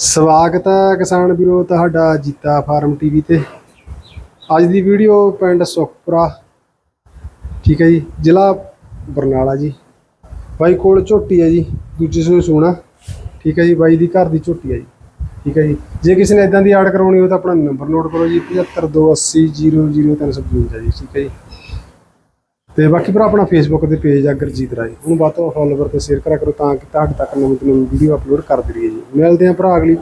ਸਵਾਗਤ ਹੈ ਕਿਸਾਨ ਵੀਰੋ, ਤੁਹਾਡਾ ਜੀਤਾ ਫਾਰਮ ਟੀਵੀ ਤੇ। ਅੱਜ ਦੀ ਵੀਡੀਓ ਪਿੰਡ ਸੁਖਪੁਰਾ, ਠੀਕ ਹੈ ਜੀ, ਜ਼ਿਲ੍ਹਾ ਬਰਨਾਲਾ ਜੀ। ਬਾਈ ਕੋਲ ਝੋਟੀ ਹੈ ਜੀ, ਦੂਜੇ ਸੂਏ ਸੋਣਾ, ਠੀਕ ਹੈ ਜੀ, ਬਾਈ ਦੀ ਘਰ ਦੀ ਝੋਟੀ ਹੈ ਜੀ, ਠੀਕ ਹੈ ਜੀ। ਜੇ ਕਿਸੇ ਨੇ ਇਦਾਂ ਦੀ ਆਰਡਰ ਕਰਾਉਣੀ ਹੋ ਤਾਂ ਆਪਣਾ ਨੰਬਰ ਨੋਟ ਕਰੋ ਜੀ 7528000355 ਜੀ, ਠੀਕ ਹੈ ਜੀ। ਤੇ ਬਾਕੀ ਭਰਾ ਆਪਣਾ ਫੇਸਬੁੱਕ ਤੇ ਪੇਜ ਆ ਗੁਰਜੀਤ ਰਾਏ। ਉਹਨੂੰ ਬਾਅਦ ਤੋਂ ਫੋਲੋਵਰ ਤੇ ਸ਼ੇਅਰ ਕਰਿਆ ਕਰੋ ਤਾਂ ਕਿ ਤੁਹਾਡੇ ਤੱਕ ਨਵੀਂ ਤੋਂ ਨਵੀਂ ਵੀਡੀਓ ਅਪਲੋਡ ਕਰਦੇ ਰਹੀਏ ਜੀ। ਮਿਲਦੇ ਆਂ ਭਰਾ ਅਗਲੀ।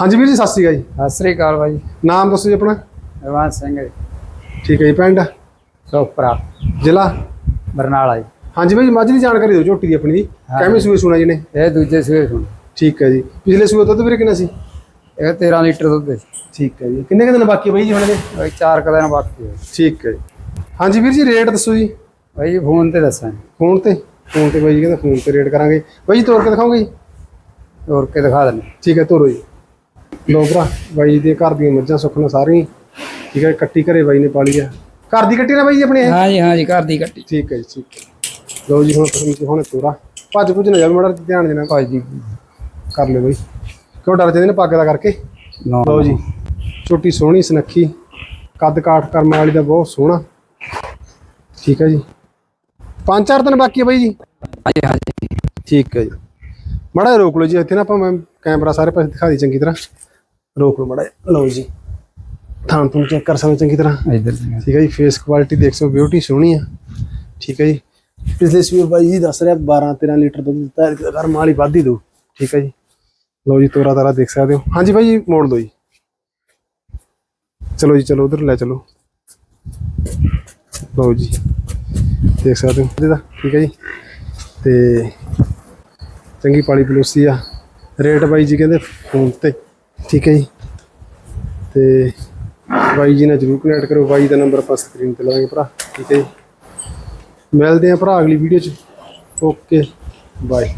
ਹਾਂਜੀ ਵੀਰ ਜੀ ਸਤਿ ਸ਼੍ਰੀ ਅਕਾਲ ਜੀ। ਸਤਿ ਸ੍ਰੀ ਅਕਾਲ ਬਾਈ। ਨਾਮ ਦੱਸੋ ਜੀ ਆਪਣਾ? ਰਵਾਨ ਸਿੰਘ ਠੀਕ ਹੈ ਜੀ ਪਿੰਡ? ਸੋਪਰਾ। ਜ਼ਿਲ੍ਹਾ? ਬਰਨਾਲਾ ਜੀ। ਹਾਂਜੀ ਬਾਈ ਮੱਝ ਦੀ ਜਾਣਕਾਰੀ ਦਿਓ ਝੋਟੀ ਦੀ ਆਪਣੀ ਦੀ ਹਾਂ। ਕਿਵੇਂ ਸੂਏ ਸੁਣਾ ਜੀ ਨੇ? ਇਹ ਦੂਜੇ ਸਵੇਰ ਸੁਣ। ਠੀਕ ਹੈ ਜੀ। ਪਿਛਲੇ ਸੂਏ ਦੁੱਧ ਵੀਰੇ ਕਿੰਨਾ ਸੀ? ਇਹ 13 ਲੀਟਰ ਦੁੱਧ ਹੈ ਠੀਕ ਹੈ ਜੀ। ਕਿੰਨੇ ਕੁ ਦਿਨ ਬਾਕੀ ਹੈ ਬਾਈ ਜੀ ਹੁਣ ਦੇ ਬਾਈ ਚਾਰ ਕੁ ਦਿਨ ਬਾਕੀ ਹੈ। ਠੀਕ ਹੈ ਜੀ। ਹਾਂਜੀ ਵੀਰ ਜੀ ਰੇਟ ਦੱਸੋ ਜੀ। ਜੀ ਫੋਨ ਤੇ ਦੱਸਾਂ ਫੋਨ ਤੇ? ਫੋਨ ਤੇ ਬਾਈ ਜੀ ਕਹਿੰਦਾ ਫੋਨ ਤੇ ਰੇਟ ਕਰਾਂਗੇ। ਬਾਈ ਜੀ ਤੋਰ ਕੇ ਦਿਖਾਓਗੇ ਜੀ? ਤੋਰ ਕੇ ਦਿਖਾ ਦਿੰਦੇ ਠੀਕ ਹੈ ਤੋਰੋ ਜੀ। ਲੋ ਭਰਾ ਬਾਈ ਦੇ ਘਰ ਦੀਆਂ ਮੱਝਾਂ ਸੁੱਖਣਾ ਸਾਰੀਆਂ। ਠੀਕ ਹੈ ਕੱਟੀ ਘਰੇ ਬਾਈ ਨੇ ਪਾਲੀ ਆ। ਘਰ ਦੀ ਕੱਟੀ ਨਾ ਬਾਈ ਜੀ ਆਪਣੇ? ਹਾਂ ਜੀ ਹਾਂ ਜੀ ਘਰ ਦੀ ਕੱਟੀ। ਠੀਕ ਹੈ ਜੀ ਠੀਕ ਹੈ। ਲੋ ਜੀ ਹੁਣ ਤੁਸੀਂ ਹੁਣ ਤੋਰਾ। ਭੱਜ ਭੁੱਜ ਨਾ ਜਾ ਮੜਾ ਧਿਆਨ ਦੇਣਾ। ਭਾਈ ਜੀ। ਕਰ ਲਿਓ ਬਾਈ। ਕਿਉਂ ਡਰ ਜਾਂਦੇ ਨੇ ਪੱਗ ਦਾ ਕਰਕੇ? ਲਓ ਜੀ ਛੋਟੀ ਸੋਹਣੀ ਸੁਨੱਖੀ। ਕੱਦ ਕਾਠ ਕਰਮ ਵਾਲੀ ਦਾ ਬਹੁਤ ਸੋਹਣਾ। ਠੀਕ ਹੈ ਜੀ। ਪੰਜ ਚਾਰ ਦਿਨ ਬਾਕੀ ਹੈ ਬਾਈ ਜੀ। ਹਾਂ ਜੀ ਹਾਂ ਜੀ ਠੀਕ ਹੈ ਜੀ। ਮੜਾ ਰੋਕ ਲਓ ਜੀ ਇੱਥੇ ਨਾ ਆਪਾਂ ਮੈਂ ਕੈਮਰਾ ਸਾਰੇ ਪਾਸੇ ਦਿਖਾ ਦੀ ਚੰਗੀ ਤਰ੍ਹਾਂ। ਰੋਕ ਲਓ ਮੜਾ ਲਓ ਜੀ। ਥਾਂ ਤੋਂ ਚੈੱਕ ਕਰ ਸਕਦੇ ਚੰਗੀ ਤਰ੍ਹਾਂ। ਇਧਰ ਠੀਕ ਹੈ ਜੀ ਫੇਸ ਕੁਆਲਿਟੀ ਦੇਖ ਸਕਦੇ ਬਿਊਟੀ ਸੋਹਣੀ ਆ। ਠੀਕ ਹੈ ਜੀ। ਪਿਛਲੇ ਸਵੇਰ ਬਾਈ ਜੀ ਦੱਸ ਰਿਹਾ 12 13 ਲੀਟਰ ਦੁੱਧ ਦਿੱਤਾ ਘਰ ਮਾਲੀ ਵਾਧੀ ਦੋ ਠੀਕ ਹੈ ਜੀ। ਲਓ ਜੀ ਤੋਰਾ ਤਾਰਾ ਦੇਖ ਸਕਦੇ ਹੋ। ਹਾਂਜੀ ਬਾਈ ਜੀ ਮੋੜ ਦਿਓ ਜੀ। ਚਲੋ ਜੀ ਚਲੋ ਉਧਰ ਲੈ ਚਲੋ। ਲਓ ਜੀ। ਦੇਖ ਸਕਦੇ ਹੋ। ਇਹਦਾ, ਠੀਕ ਹੈ ਜੀ। ਤੇ ਚੰਗੀ ਪਾਲੀ ਪਲੋਸੀ ਆ। ਰੇਟ ਬਾਈ ਜੀ ਕਹਿੰਦੇ ਫੋਨ ਤੇ, ਠੀਕ ਹੈ ਜੀ। ਤੇ ਬਾਈ ਜੀ ਨਾਲ ਜਰੂਰ ਕਨੈਕਟ ਕਰੋ। ਬਾਈ ਦਾ ਨੰਬਰ ਆਪਾਂ ਸਕਰੀਨ ਤੇ ਲਾਵਾਂਗੇ ਭਰਾ, ਠੀਕ ਹੈ ਜੀ। ਮਿਲਦੇ ਆਂ ਭਰਾ ਅਗਲੀ ਵੀਡੀਓ 'ਚ। Okay bye